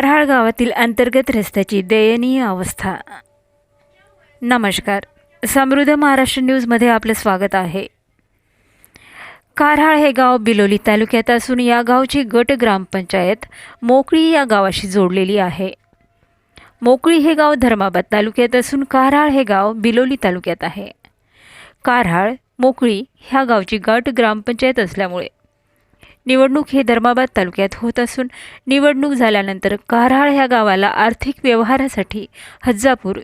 नारहाळ गावातील अंतर्गत रस्त्याची दयनीय अवस्था. नमस्कार. समृद्ध महाराष्ट्र न्यूजमध्ये आपलं स्वागत आहे. कारहाळ हे गाव बिलोली तालुक्यात असून या गावची गट ग्रामपंचायत मोकळी या गावाशी जोडलेली आहे. मोकळी हे गाव धर्माबाद तालुक्यात असून कारहाळ हे गाव बिलोली तालुक्यात आहे. कारहाळ मोकळी ह्या गावची गट ग्रामपंचायत असल्यामुळे निवडणूक हे धर्माबाद तालुक्यात होत असून निवडणूक झाल्यानंतर कारहाळ ह्या गावाला आर्थिक व्यवहारासाठी हज्जापूर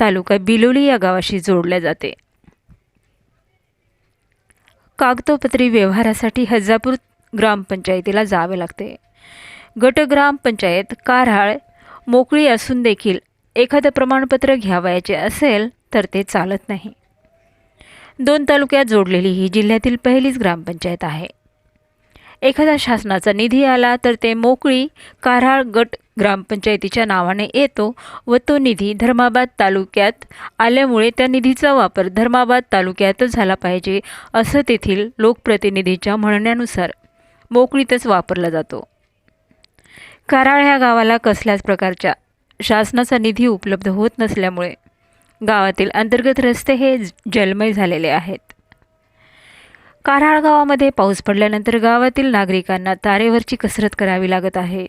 तालुका बिलोली या गावाशी जोडले जाते. कागदोपत्री व्यवहारासाठी हज्जापूर ग्रामपंचायतीला जावे लागते. गट ग्रामपंचायत कारहाळ मोकळी असून देखील एखादं प्रमाणपत्र घ्यावयाचे असेल तर ते चालत नाही. दोन तालुक्यात जोडलेली ही जिल्ह्यातील पहिलीच ग्रामपंचायत आहे. एखादा शासनाचा निधी आला तर ते मोकळी कारहाळ गट ग्रामपंचायतीच्या नावाने येतो व तो निधी धर्माबाद तालुक्यात आल्यामुळे त्या निधीचा वापर धर्माबाद तालुक्यातच झाला पाहिजे असं तेथील लोकप्रतिनिधीच्या म्हणण्यानुसार मोकळीतच वापरला जातो. कराळ ह्या गावाला कसल्याच प्रकारच्या शासनाचा निधी उपलब्ध होत नसल्यामुळे गावातील अंतर्गत रस्ते हे जलमय झालेले आहेत. कारहाळ गावामध्ये पाऊस पडल्यानंतर गावातील नागरिकांना तारेवरची कसरत करावी लागत आहे.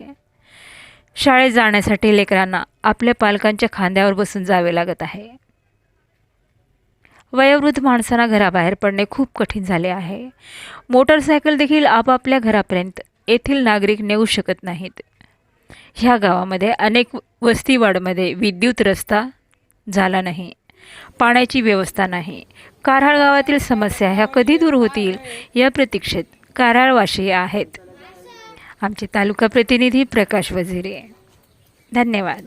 शाळेत जाण्यासाठी लेकरांना आपल्या पालकांच्या खांद्यावर बसून जावे लागत आहे. वयोवृद्ध माणसांना घराबाहेर पडणे खूप कठीण झाले आहे. मोटरसायकल देखील आपापल्या घरापर्यंत येथील नागरिक नेऊ शकत नाहीत. ह्या गावामध्ये अनेक वस्तीवाडमध्ये विद्युत रस्ता झाला नाही. पाण्याची व्यवस्था नाही. कारहाळ गावातील समस्या ह्या कधी दूर होतील या प्रतीक्षेत कारहाळवाशी आहेत. आमचे तालुका प्रतिनिधी प्रकाश वझिरे. धन्यवाद.